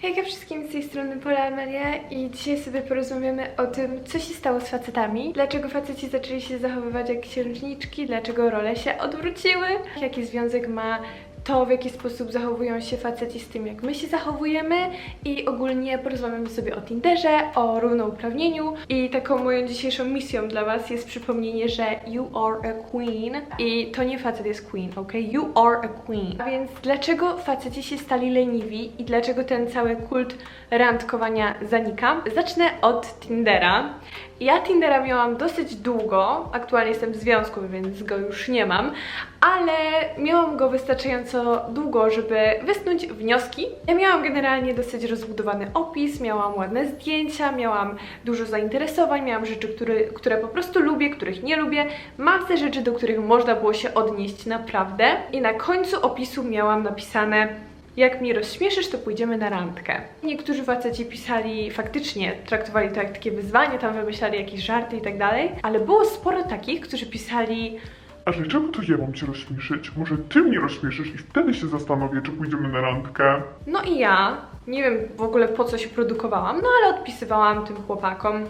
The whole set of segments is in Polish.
Hejka wszystkim, z tej strony Pola Amelia i dzisiaj sobie porozmawiamy o tym, co się stało z facetami, dlaczego faceci zaczęli się zachowywać jak księżniczki, dlaczego role się odwróciły, jaki związek ma to, w jaki sposób zachowują się faceci z tym, jak my się zachowujemy i ogólnie porozmawiamy sobie o Tinderze, o równouprawnieniu i taką moją dzisiejszą misją dla Was jest przypomnienie, że you are a queen i to nie facet jest queen, ok? You are a queen. A więc dlaczego faceci się stali leniwi i dlaczego ten cały kult randkowania zanika? Zacznę od Tindera. Ja Tindera miałam dosyć długo, aktualnie jestem w związku, więc go już nie mam, ale miałam go wystarczająco długo, żeby wysnuć wnioski. Ja miałam generalnie dosyć rozbudowany opis, miałam ładne zdjęcia, miałam dużo zainteresowań, miałam rzeczy, które, które po prostu lubię, których nie lubię, masę rzeczy, do których można było się odnieść naprawdę. I na końcu opisu miałam napisane jak mnie rozśmieszysz, to pójdziemy na randkę. Niektórzy faceci pisali, faktycznie traktowali to jak takie wyzwanie, tam wymyślali jakieś żarty i tak dalej, ale było sporo takich, którzy pisali A dlaczego to ja mam cię rozśmieszyć? Może ty mnie rozśmieszysz i wtedy się zastanowię, czy pójdziemy na randkę. No i ja, nie wiem w ogóle po co się produkowałam, no ale odpisywałam tym chłopakom,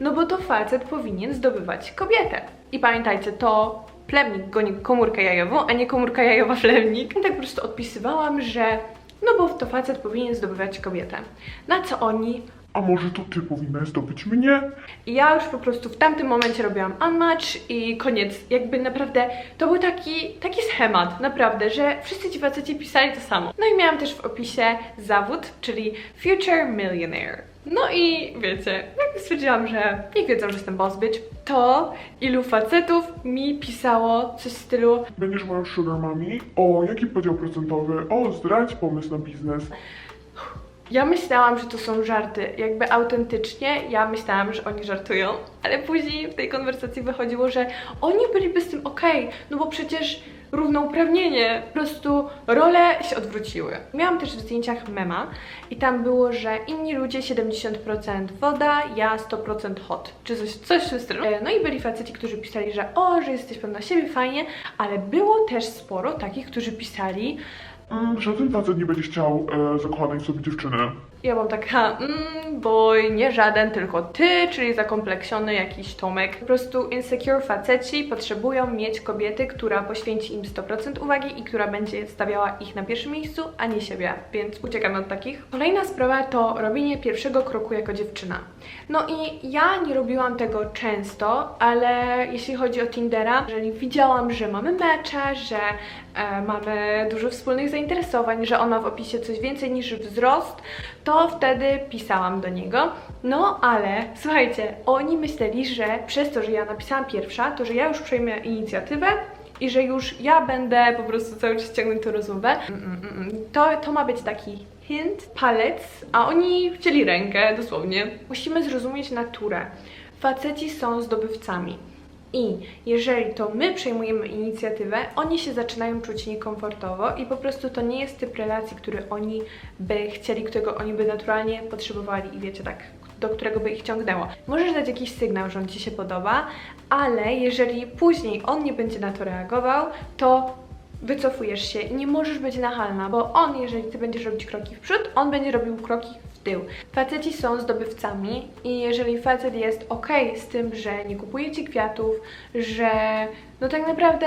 no bo to facet powinien zdobywać kobietę. I pamiętajcie, to plemnik goni komórkę jajową, a nie komórka jajowa plemnik. I tak po prostu odpisywałam, że no bo to facet powinien zdobywać kobietę. Na co oni A może to ty powinnaś zdobyć mnie? I ja już po prostu w tamtym momencie robiłam unmatch i koniec. Jakby naprawdę to był taki, taki schemat, naprawdę, że wszyscy ci faceci pisali to samo. No i miałam też w opisie zawód, czyli Future Millionaire. No i wiecie, jak stwierdziłam, że niech wiedzą, że jestem bitch, to ilu facetów mi pisało coś w stylu Będziesz moją sugar mommy? O, jaki podział procentowy? O, zdradź pomysł na biznes. Ja myślałam, że to są żarty. Jakby autentycznie ja myślałam, że oni żartują, ale później w tej konwersacji wychodziło, że oni byliby z tym okej, no bo przecież równouprawnienie, po prostu role się odwróciły. Miałam też w zdjęciach mema i tam było, że inni ludzie 70% woda, ja 100% hot, czy coś, coś w stylu. E, No i byli faceci, którzy pisali, że o, że jesteś pewna siebie, fajnie, ale było też sporo takich, którzy pisali, Mm, żaden facet nie będzie chciał e, zakochanej sobie dziewczyny. Ja byłam taka, mm, boy, nie żaden, tylko ty, czyli zakompleksiony jakiś Tomek. Po prostu insecure faceci potrzebują mieć kobiety, która poświęci im 100% uwagi i która będzie stawiała ich na pierwszym miejscu, a nie siebie, więc uciekamy od takich. Kolejna sprawa to robienie pierwszego kroku jako dziewczyna. No i ja nie robiłam tego często, ale jeśli chodzi o Tindera, jeżeli widziałam, że mamy mecze, że e, mamy dużo wspólnych zainteresowań, że on ma w opisie coś więcej niż wzrost, to wtedy pisałam do niego. No ale słuchajcie, oni myśleli, że przez to, że ja napisałam pierwsza, to że ja już przejmę inicjatywę i że już ja będę po prostu cały czas ciągnąć tę rozmowę. Mm, mm, mm. To, to ma być taki hint, palec, a oni chcieli rękę, dosłownie. Musimy zrozumieć naturę. Faceci są zdobywcami. I jeżeli to my przejmujemy inicjatywę, oni się zaczynają czuć niekomfortowo i po prostu to nie jest typ relacji, który oni by chcieli, którego oni by naturalnie potrzebowali i wiecie tak, do którego by ich ciągnęło. Możesz dać jakiś sygnał, że on Ci się podoba, ale jeżeli później on nie będzie na to reagował, to wycofujesz się i nie możesz być nachalna, bo on, jeżeli ty będziesz robić kroki w przód, on będzie robił kroki w tył. Faceci są zdobywcami i jeżeli facet jest ok z tym, że nie kupuje ci kwiatów, że no tak naprawdę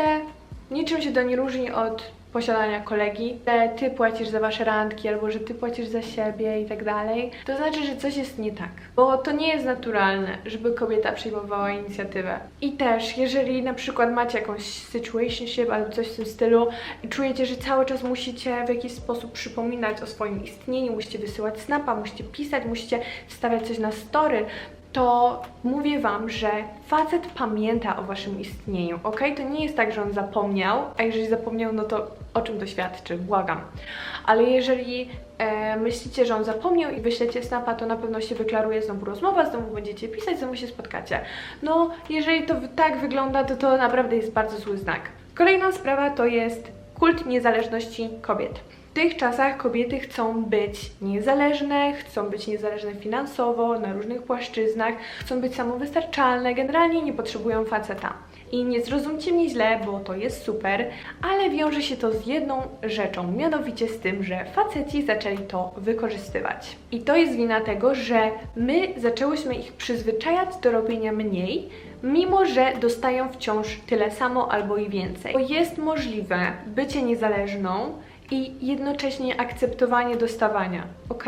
niczym się to nie różni od posiadania kolegi, że ty płacisz za wasze randki albo że ty płacisz za siebie i tak dalej, to znaczy, że coś jest nie tak. Bo to nie jest naturalne, żeby kobieta przejmowała inicjatywę. I też, jeżeli na przykład macie jakąś situationship albo coś w tym stylu i czujecie, że cały czas musicie w jakiś sposób przypominać o swoim istnieniu, musicie wysyłać snapa, musicie pisać, musicie wstawiać coś na story, to mówię Wam, że facet pamięta o Waszym istnieniu, ok? To nie jest tak, że on zapomniał, a jeżeli zapomniał, no to o czym to świadczy? Błagam. Ale jeżeli e, myślicie, że on zapomniał i wyślecie snapa, to na pewno się wyklaruje znowu rozmowa, znowu będziecie pisać, znowu się spotkacie. No, jeżeli to tak wygląda, to to naprawdę jest bardzo zły znak. Kolejna sprawa to jest kult niezależności kobiet. Tych czasach kobiety chcą być niezależne, chcą być niezależne finansowo, na różnych płaszczyznach, chcą być samowystarczalne, generalnie nie potrzebują faceta. I nie zrozumcie mnie źle, bo to jest super, ale wiąże się to z jedną rzeczą, mianowicie z tym, że faceci zaczęli to wykorzystywać. I to jest wina tego, że my zaczęłyśmy ich przyzwyczajać do robienia mniej, mimo że dostają wciąż tyle samo albo i więcej. Bo jest możliwe bycie niezależną i jednocześnie akceptowanie dostawania, ok?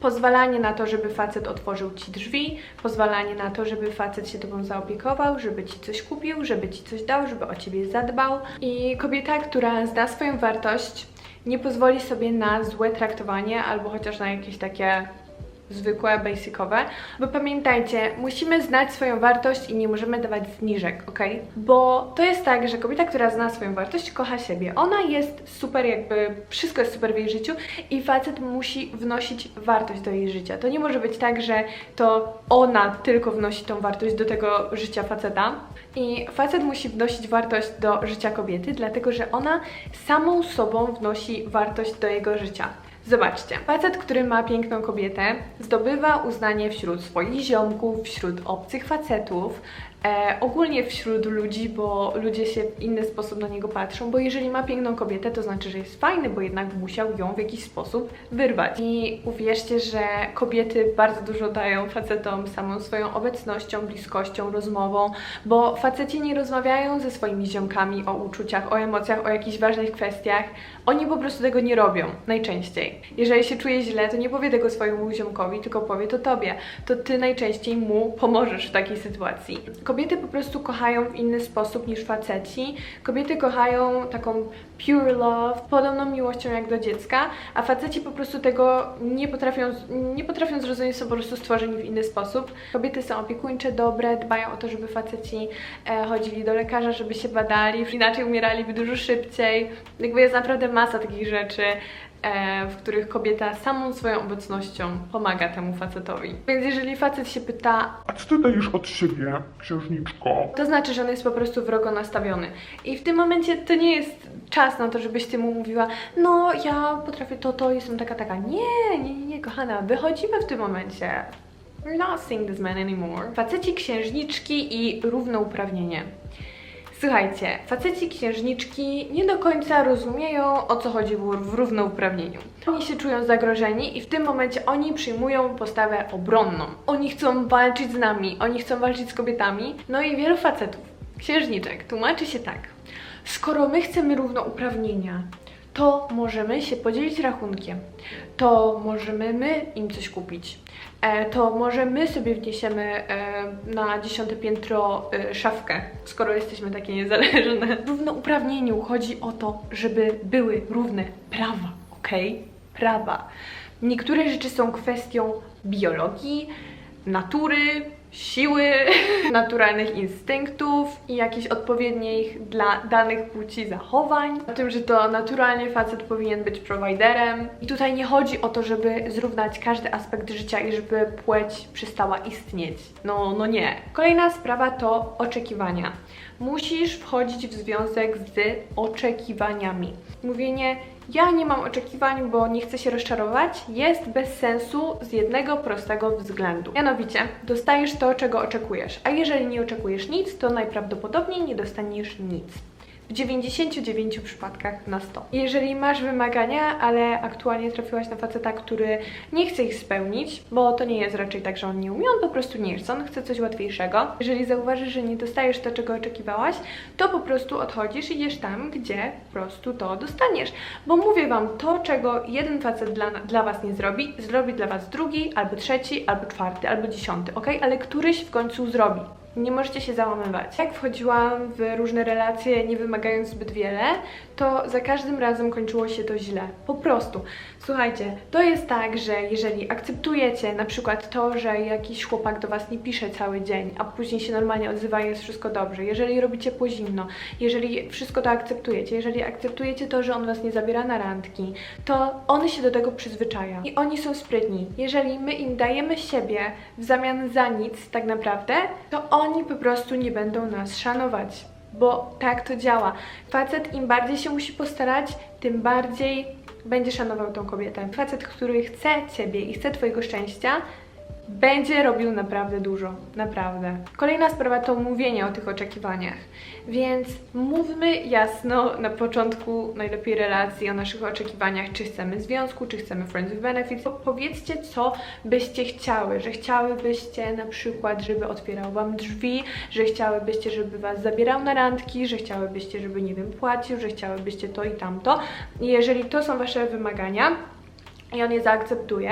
Pozwalanie na to, żeby facet otworzył ci drzwi, pozwalanie na to, żeby facet się tobą zaopiekował, żeby ci coś kupił, żeby ci coś dał, żeby o ciebie zadbał. I kobieta, która zna swoją wartość, nie pozwoli sobie na złe traktowanie albo chociaż na jakieś takie zwykłe, basicowe, bo pamiętajcie, musimy znać swoją wartość i nie możemy dawać zniżek, ok? Bo to jest tak, że kobieta, która zna swoją wartość, kocha siebie. Ona jest super, jakby wszystko jest super w jej życiu i facet musi wnosić wartość do jej życia. To nie może być tak, że to ona tylko wnosi tą wartość do tego życia faceta. I facet musi wnosić wartość do życia kobiety, dlatego że ona samą sobą wnosi wartość do jego życia. Zobaczcie, facet, który ma piękną kobietę, zdobywa uznanie wśród swoich ziomków, wśród obcych facetów, e, ogólnie wśród ludzi, bo ludzie się w inny sposób na niego patrzą, bo jeżeli ma piękną kobietę, to znaczy, że jest fajny, bo jednak musiał ją w jakiś sposób wyrwać. I uwierzcie, że kobiety bardzo dużo dają facetom samą swoją obecnością, bliskością, rozmową, bo faceci nie rozmawiają ze swoimi ziomkami o uczuciach, o emocjach, o jakichś ważnych kwestiach. Oni po prostu tego nie robią, najczęściej. Jeżeli się czuje źle, to nie powie tego swojemu ziomkowi, tylko powie to tobie. To ty najczęściej mu pomożesz w takiej sytuacji. Kobiety po prostu kochają w inny sposób niż faceci. Kobiety kochają taką pure love, podobną miłością jak do dziecka, a faceci po prostu tego nie potrafią, nie potrafią zrozumieć, są po prostu stworzeni w inny sposób. Kobiety są opiekuńcze, dobre, dbają o to, żeby faceci e, chodzili do lekarza, żeby się badali, inaczej umieraliby dużo szybciej. Jakby jest naprawdę masa takich rzeczy, w których kobieta samą swoją obecnością pomaga temu facetowi. Więc jeżeli facet się pyta, A co ty dajesz od siebie, księżniczko? to znaczy, że on jest po prostu wrogo nastawiony. I w tym momencie to nie jest czas na to, żebyś ty mu mówiła, no ja potrafię to, to, jestem taka, taka. Nie, nie, nie, nie, kochana, wychodzimy w tym momencie. We're not seeing this man anymore. Faceci księżniczki i równouprawnienie. Słuchajcie, faceci księżniczki nie do końca rozumieją o co chodzi w, równouprawnieniu. Oni się czują zagrożeni i w tym momencie oni przyjmują postawę obronną. Oni chcą walczyć z nami, oni chcą walczyć z kobietami. No i wielu facetów, księżniczek, tłumaczy się tak. Skoro my chcemy równouprawnienia, to możemy się podzielić rachunkiem. To możemy my im coś kupić. E, to może my sobie wniesiemy e, na dziesiąte piętro e, szafkę, skoro jesteśmy takie niezależne. W równouprawnieniu chodzi o to, żeby były równe prawa, okej? Prawa. Niektóre rzeczy są kwestią biologii, natury, siły, naturalnych instynktów i jakichś odpowiednich dla danych płci zachowań. O tym, że to naturalnie facet powinien być prowajderem. I tutaj nie chodzi o to, żeby zrównać każdy aspekt życia i żeby płeć przestała istnieć. No, no nie. Kolejna sprawa to oczekiwania. Musisz wchodzić w związek z oczekiwaniami. Mówienie ja nie mam oczekiwań, bo nie chcę się rozczarować, jest bez sensu z jednego prostego względu. Mianowicie, dostajesz to, czego oczekujesz, a jeżeli nie oczekujesz nic, to najprawdopodobniej nie dostaniesz nic. W 99 przypadkach na 100. Jeżeli masz wymagania, ale aktualnie trafiłaś na faceta, który nie chce ich spełnić, bo to nie jest raczej tak, że on nie umie, on po prostu nie chce, on chce coś łatwiejszego. Jeżeli zauważysz, że nie dostajesz to, czego oczekiwałaś, to po prostu odchodzisz i idziesz tam, gdzie po prostu to dostaniesz. Bo mówię Wam, to, czego jeden facet dla, dla Was nie zrobi, zrobi dla Was drugi, albo trzeci, albo czwarty, albo dziesiąty, ok? Ale któryś w końcu zrobi. Nie możecie się załamywać. Jak wchodziłam w różne relacje, nie wymagając zbyt wiele, to za każdym razem kończyło się to źle. Po prostu. Słuchajcie, to jest tak, że jeżeli akceptujecie na przykład to, że jakiś chłopak do was nie pisze cały dzień, a później się normalnie odzywa i jest wszystko dobrze, jeżeli robicie po zimno, jeżeli wszystko to akceptujecie, jeżeli akceptujecie to, że on was nie zabiera na randki, to on się do tego przyzwyczaja. I oni są sprytni. Jeżeli my im dajemy siebie w zamian za nic tak naprawdę, to oni po prostu nie będą nas szanować. Bo tak to działa. Facet im bardziej się musi postarać, tym bardziej będzie szanował tą kobietę. Facet, który chce ciebie i chce twojego szczęścia, będzie robił naprawdę dużo, naprawdę. Kolejna sprawa to mówienie o tych oczekiwaniach. Więc mówmy jasno na początku najlepiej relacji o naszych oczekiwaniach, czy chcemy związku, czy chcemy friends with benefits. Po- Powiedzcie, co byście chciały, że chciałybyście na przykład, żeby otwierał wam drzwi, że chciałybyście, żeby was zabierał na randki, że chciałybyście, żeby nie wiem, płacił, że chciałybyście to i tamto. Jeżeli to są wasze wymagania, i on je zaakceptuje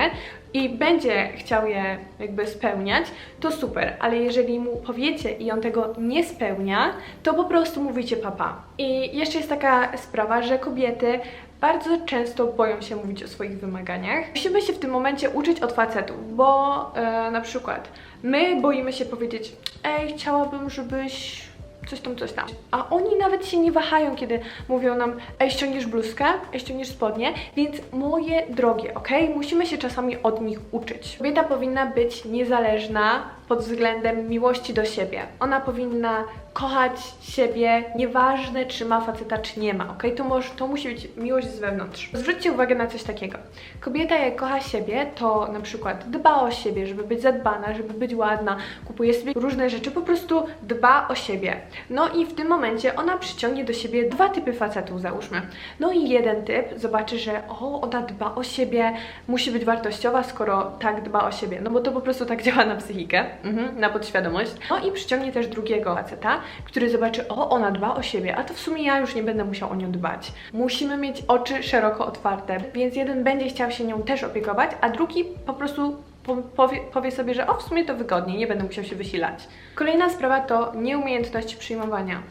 i będzie chciał je jakby spełniać, to super, ale jeżeli mu powiecie i on tego nie spełnia, to po prostu mówicie papa. I jeszcze jest taka sprawa, że kobiety bardzo często boją się mówić o swoich wymaganiach. Musimy się w tym momencie uczyć od facetów, bo e, na przykład my boimy się powiedzieć, ej, chciałabym, żebyś coś tam, coś tam. A oni nawet się nie wahają, kiedy mówią nam, ej, ściągniesz bluzkę, ej, ściągniesz spodnie, więc moje drogie, ok? Musimy się czasami od nich uczyć. Kobieta powinna być niezależna pod względem miłości do siebie. Ona powinna kochać siebie, nieważne czy ma faceta, czy nie ma, ok? To, może, to musi być miłość z wewnątrz. Zwróćcie uwagę na coś takiego. Kobieta jak kocha siebie, to na przykład dba o siebie, żeby być zadbana, żeby być ładna, kupuje sobie różne rzeczy, po prostu dba o siebie. No i w tym momencie ona przyciągnie do siebie dwa typy facetów, załóżmy. No i jeden typ zobaczy, że o, ona dba o siebie, musi być wartościowa, skoro tak dba o siebie. No bo to po prostu tak działa na psychikę, mhm, na podświadomość. No i przyciągnie też drugiego faceta, który zobaczy, o, ona dba o siebie, a to w sumie ja już nie będę musiał o nią dbać. Musimy mieć oczy szeroko otwarte, więc jeden będzie chciał się nią też opiekować, a drugi po prostu po- powie, powie sobie, że o, w sumie to wygodnie, nie będę musiał się wysilać. Kolejna sprawa to nieumiejętność przyjmowania.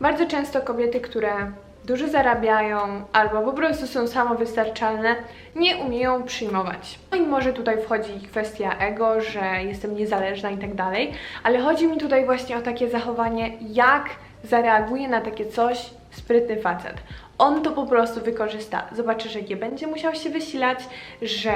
Bardzo często kobiety, które dużo zarabiają albo po prostu są samowystarczalne, nie umieją przyjmować. No i może tutaj wchodzi kwestia ego, że jestem niezależna i tak dalej, ale chodzi mi tutaj właśnie o takie zachowanie, jak zareaguje na takie coś sprytny facet. On to po prostu wykorzysta. Zobaczy, że nie będzie musiał się wysilać, że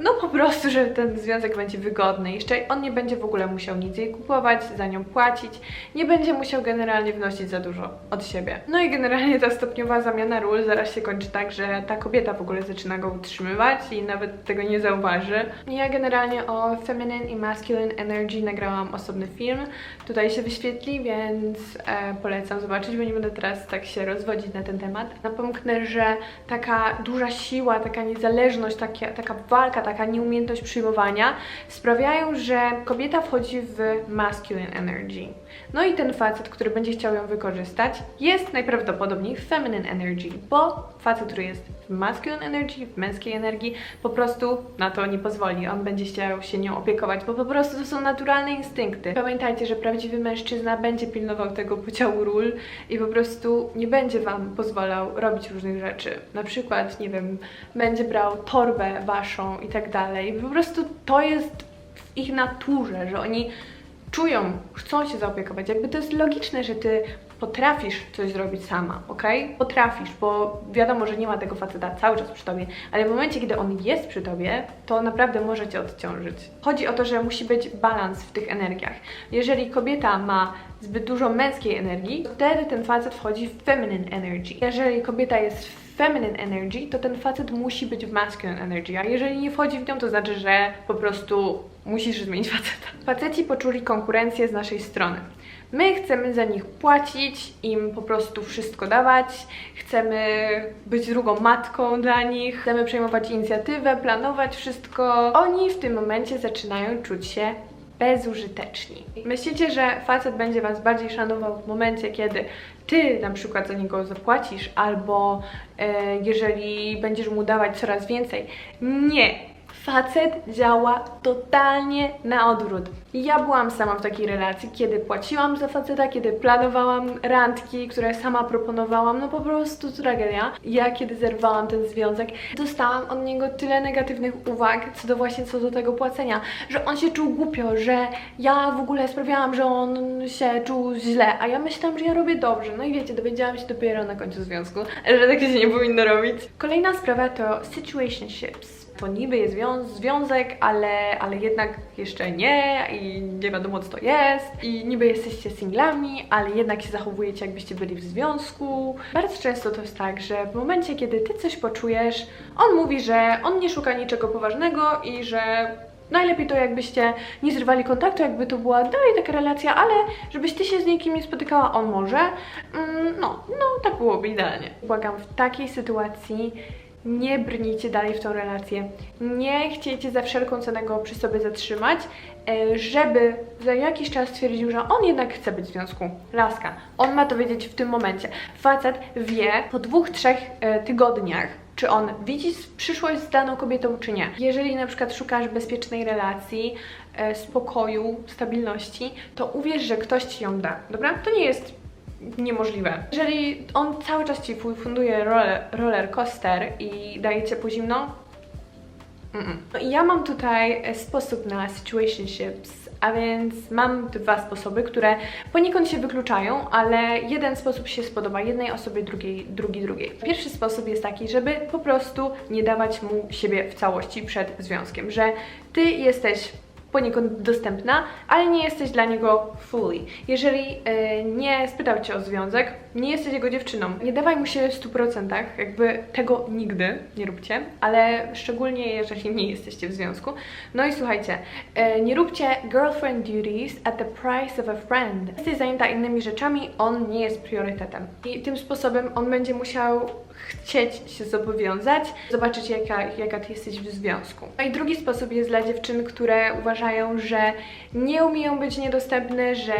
no po prostu, że ten związek będzie wygodny. Jeszcze on nie będzie w ogóle musiał nic jej kupować, za nią płacić, nie będzie musiał generalnie wnosić za dużo od siebie. No i generalnie ta stopniowa zamiana ról zaraz się kończy tak, że ta kobieta w ogóle zaczyna go utrzymywać i nawet tego nie zauważy. Ja generalnie o feminine i masculine energy nagrałam osobny film. Tutaj się wyświetli, więc e, polecam zobaczyć, bo nie będę teraz tak się rozwodzić na ten temat. Napomknę, że taka duża siła, taka niezależność, takie, taka walka, taka nieumiejętność przyjmowania sprawiają, że kobieta wchodzi w masculine energy. No i ten facet, który będzie chciał ją wykorzystać, jest najprawdopodobniej w feminine energy, bo facet, który jest w masculine energy, w męskiej energii, po prostu na to nie pozwoli. On będzie chciał się nią opiekować, bo po prostu to są naturalne instynkty. Pamiętajcie, że prawdziwy mężczyzna będzie pilnował tego podziału ról i po prostu nie będzie wam pozwalał robić różnych rzeczy. Na przykład, nie wiem, będzie brał torbę waszą i tak dalej. Po prostu to jest w ich naturze, że oni czują, chcą się zaopiekować. Jakby to jest logiczne, że ty potrafisz coś zrobić sama, ok? Potrafisz, bo wiadomo, że nie ma tego faceta cały czas przy tobie, ale w momencie, kiedy on jest przy tobie, to naprawdę może cię odciążyć. Chodzi o to, że musi być balans w tych energiach. Jeżeli kobieta ma zbyt dużo męskiej energii, to wtedy ten facet wchodzi w feminine energy. Jeżeli kobieta jest w feminine energy, to ten facet musi być w masculine energy, a jeżeli nie wchodzi w nią, to znaczy, że po prostu musisz zmienić faceta. Faceci poczuli konkurencję z naszej strony. My chcemy za nich płacić, im po prostu wszystko dawać, chcemy być drugą matką dla nich, chcemy przejmować inicjatywę, planować wszystko. Oni w tym momencie zaczynają czuć się bezużyteczni. Myślicie, że facet będzie was bardziej szanował w momencie, kiedy ty na przykład za niego zapłacisz, albo e, jeżeli będziesz mu dawać coraz więcej? Nie! Facet działa totalnie na odwrót. Ja byłam sama w takiej relacji, kiedy płaciłam za faceta, kiedy planowałam randki, które sama proponowałam, no po prostu tragedia. Ja kiedy zerwałam ten związek, dostałam od niego tyle negatywnych uwag co do właśnie co do tego płacenia, że on się czuł głupio, że ja w ogóle sprawiałam, że on się czuł źle, a ja myślałam, że ja robię dobrze. No i wiecie, dowiedziałam się dopiero na końcu związku, że tak się nie powinno robić. Kolejna sprawa to situationships to niby jest zwią- związek, ale, ale jednak jeszcze nie i nie wiadomo co to jest i niby jesteście singlami, ale jednak się zachowujecie jakbyście byli w związku. Bardzo często to jest tak, że w momencie kiedy ty coś poczujesz, on mówi, że on nie szuka niczego poważnego i że Najlepiej to jakbyście nie zrywali kontaktu, jakby to była dalej taka relacja, ale żebyś ty się z nikim nie spotykała, on może. Mm, no, no tak byłoby idealnie. Błagam, w takiej sytuacji nie brnijcie dalej w tą relację. Nie chciejcie za wszelką cenę go przy sobie zatrzymać, e, żeby za jakiś czas stwierdził, że on jednak chce być w związku. Laska. On ma to wiedzieć w tym momencie. Facet wie po dwóch, trzech e, tygodniach, czy on widzi przyszłość z daną kobietą, czy nie. Jeżeli na przykład szukasz bezpiecznej relacji, e, spokoju, stabilności, to uwierz, że ktoś ci ją da, dobra? To nie jest niemożliwe. Jeżeli on cały czas ci fu- funduje roller, roller coaster i daje cię po zimno, Mm-mm. No i ja mam tutaj e, sposób na situationships, a więc mam dwa sposoby, które poniekąd się wykluczają, ale jeden sposób się spodoba jednej osobie, drugiej, drugi drugiej. Pierwszy sposób jest taki, żeby po prostu nie dawać mu siebie w całości przed związkiem, że ty jesteś poniekąd dostępna, ale nie jesteś dla niego fully. Jeżeli e, nie spytał cię o związek, nie jesteś jego dziewczyną, nie dawaj mu się w 100%, jakby tego nigdy nie róbcie, ale szczególnie jeżeli nie jesteście w związku. No i słuchajcie, e, nie róbcie girlfriend duties at the price of a friend. Jesteś zajęta innymi rzeczami, on nie jest priorytetem. I tym sposobem on będzie musiał chcieć się zobowiązać, zobaczyć jaka, jaka ty jesteś w związku. No i drugi sposób jest dla dziewczyn, które uważają, że nie umieją być niedostępne, że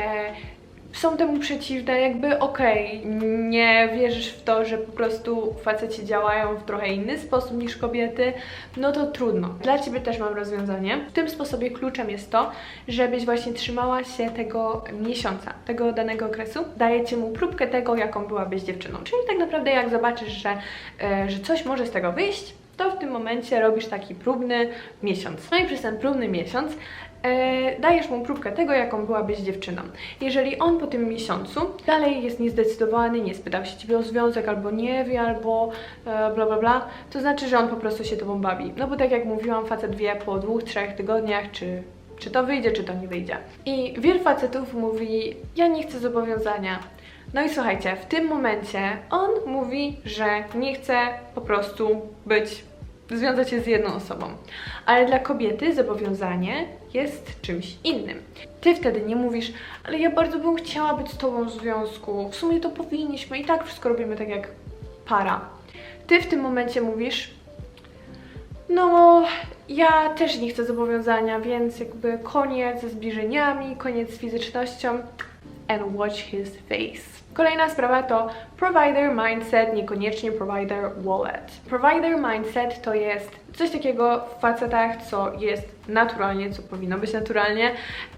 są temu przeciwne, jakby okej, nie wierzysz w to, że po prostu faceci działają w trochę inny sposób niż kobiety, no to trudno. Dla Ciebie też mam rozwiązanie. W tym sposobie kluczem jest to, żebyś właśnie trzymała się tego miesiąca, tego danego okresu. Dajecie mu próbkę tego, jaką byłabyś dziewczyną. Czyli tak naprawdę jak zobaczysz, że, e, że coś może z tego wyjść, to w tym momencie robisz taki próbny miesiąc. No i przez ten próbny miesiąc e, dajesz mu próbkę tego, jaką byłabyś dziewczyną. Jeżeli on po tym miesiącu dalej jest niezdecydowany, nie spytał się ciebie o związek, albo nie wie, albo e, bla bla bla, to znaczy, że on po prostu się tobą bawi. No bo tak jak mówiłam, facet wie po dwóch, trzech tygodniach, czy czy to wyjdzie, czy to nie wyjdzie. I wielu facetów mówi, ja nie chcę zobowiązania. No i słuchajcie, w tym momencie on mówi, że nie chce po prostu być, związać się z jedną osobą. Ale dla kobiety zobowiązanie jest czymś innym. Ty wtedy nie mówisz, ale ja bardzo bym chciała być z tobą w związku, w sumie to powinniśmy i tak wszystko robimy tak jak para. Ty w tym momencie mówisz, no, ja też nie chcę zobowiązania, więc jakby koniec ze zbliżeniami, koniec z fizycznością. And watch his face. Kolejna sprawa to provider mindset, niekoniecznie provider wallet. Provider mindset to jest coś takiego w facetach, co jest naturalnie, co powinno być naturalnie,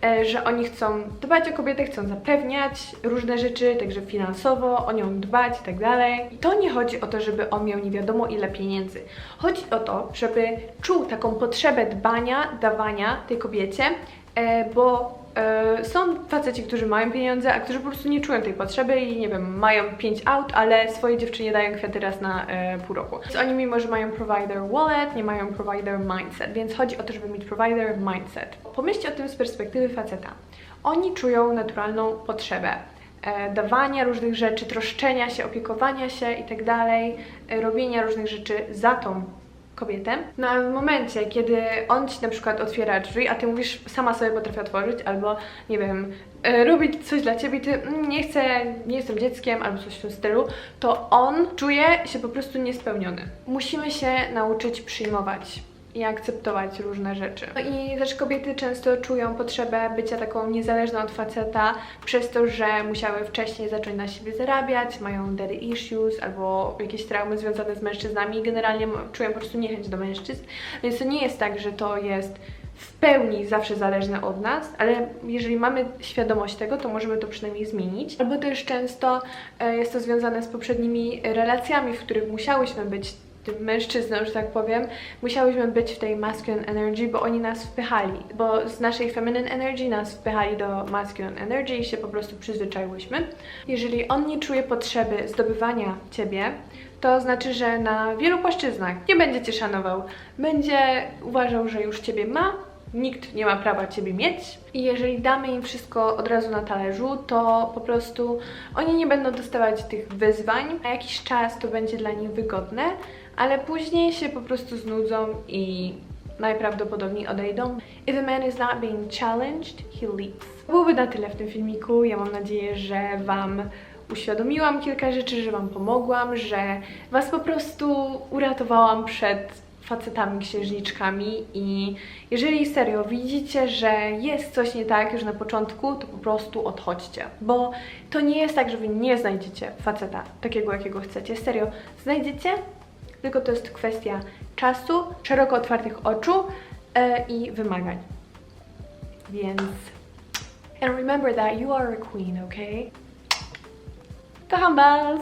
e, że oni chcą dbać o kobietę, chcą zapewniać różne rzeczy, także finansowo, o nią dbać i tak dalej. To nie chodzi o to, żeby on miał nie wiadomo ile pieniędzy. Chodzi o to, żeby czuł taką potrzebę dbania, dawania tej kobiecie, e, bo są faceci, którzy mają pieniądze, a którzy po prostu nie czują tej potrzeby i nie wiem, mają pięć aut, ale swojej dziewczynie dają kwiaty raz na e, pół roku. Więc oni mimo, że mają provider wallet, nie mają provider mindset, więc chodzi o to, żeby mieć provider mindset. Pomyślcie o tym z perspektywy faceta. Oni czują naturalną potrzebę e, dawania różnych rzeczy, troszczenia się, opiekowania się i tak dalej, e, robienia różnych rzeczy za tą kobietę. No a w momencie, kiedy on ci na przykład otwiera drzwi, a ty mówisz, sama sobie potrafię otworzyć, albo nie wiem, e, robić coś dla ciebie, ty "Mm, nie chcę, nie jestem dzieckiem, albo coś w tym stylu, to on czuje się po prostu niespełniony. Musimy się nauczyć przyjmować i akceptować różne rzeczy. No i też kobiety często czują potrzebę bycia taką niezależną od faceta przez to, że musiały wcześniej zacząć na siebie zarabiać, mają daddy issues albo jakieś traumy związane z mężczyznami i generalnie czują po prostu niechęć do mężczyzn. Więc to nie jest tak, że to jest w pełni zawsze zależne od nas, ale jeżeli mamy świadomość tego, to możemy to przynajmniej zmienić. Albo też często e, jest to związane z poprzednimi relacjami, w których musiałyśmy być tym mężczyzną, że tak powiem, musiałyśmy być w tej masculine energy, bo oni nas wpychali, bo z naszej feminine energy nas wpychali do masculine energy i się po prostu przyzwyczaiłyśmy. Jeżeli on nie czuje potrzeby zdobywania ciebie, to znaczy, że na wielu płaszczyznach nie będzie cię szanował, będzie uważał, że już ciebie ma, nikt nie ma prawa ciebie mieć i jeżeli damy im wszystko od razu na talerzu, to po prostu oni nie będą dostawać tych wyzwań, a jakiś czas to będzie dla nich wygodne, ale później się po prostu znudzą i najprawdopodobniej odejdą. If a man is not being challenged, he leaves. Byłoby na tyle w tym filmiku. Ja mam nadzieję, że Wam uświadomiłam kilka rzeczy, że Wam pomogłam, że Was po prostu uratowałam przed facetami księżniczkami i jeżeli serio widzicie, że jest coś nie tak już na początku, to po prostu odchodźcie, bo to nie jest tak, że wy nie znajdziecie faceta takiego, jakiego chcecie. Serio, znajdziecie, tylko to jest kwestia czasu, szeroko otwartych oczu e, i wymagań. Więc and remember that you are a queen, okay? Kocham was!